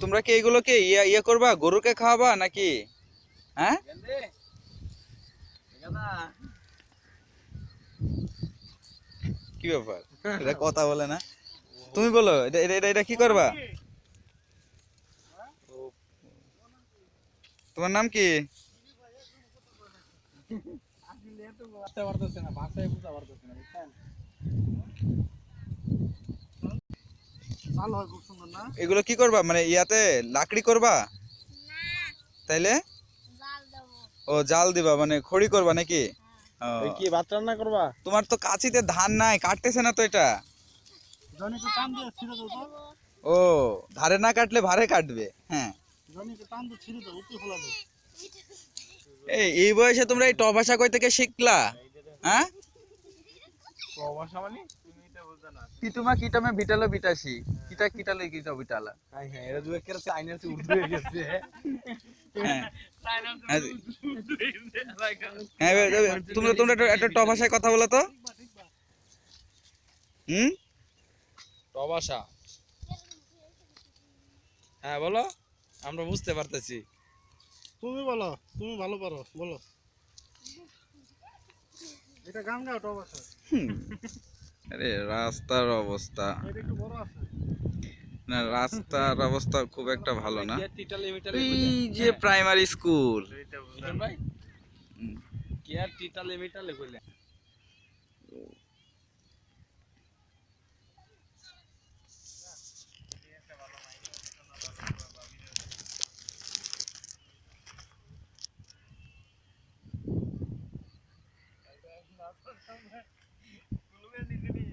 তোমরা কি এগুলোকে ইয়া ইয়ে করবা? গরুকে খাওয়াবা নাকি? হ্যাঁ? কি ব্যাপার? এটা কথা বলে না। তুমি বলো, এটা এটা কি করবা? তোমার নাম কি? ভালো হয় খুব সুন্দর না? এগুলো কি করবা? মানে ইয়াতে লাকড়ি করবা? তাইলে? ও জাল দিবা মানে খড়ি করবা নাকি? কি ভাত রান্না করবা? তোমার তো কাছিতে ধান নাই কাটতেছে না তো এটা। ও ধারে না কাটলে ভারে কাটবে হ্যাঁ। এই এই বয়সে তোমরা এই ট কই থেকে শিখলা? হ্যাঁ? প্রবাসা মানে? কিটুমা কিটামে বিটালো বিটাসি কিটা কিটালো কিটা বিটালা হ্যাঁ হ্যাঁ এটা দুই একের আইনের চেয়ে উর্দু হয়ে গেছে হ্যাঁ তোমরা তোমরা একটা- একটা ট ভাষায় কথা বলো তো। হুম? প্রবাসা হ্যাঁ বলো। আমরা বুঝতে পারতেছি। তুমি বলো তুমি ভালো পারো বলো। এটা গান গাও প্রবাসা হুম। আরে রাস্তার অবস্থা। না রাস্তার অবস্থা খুব একটা ভালো না। এই যে primary school Thank you. Google is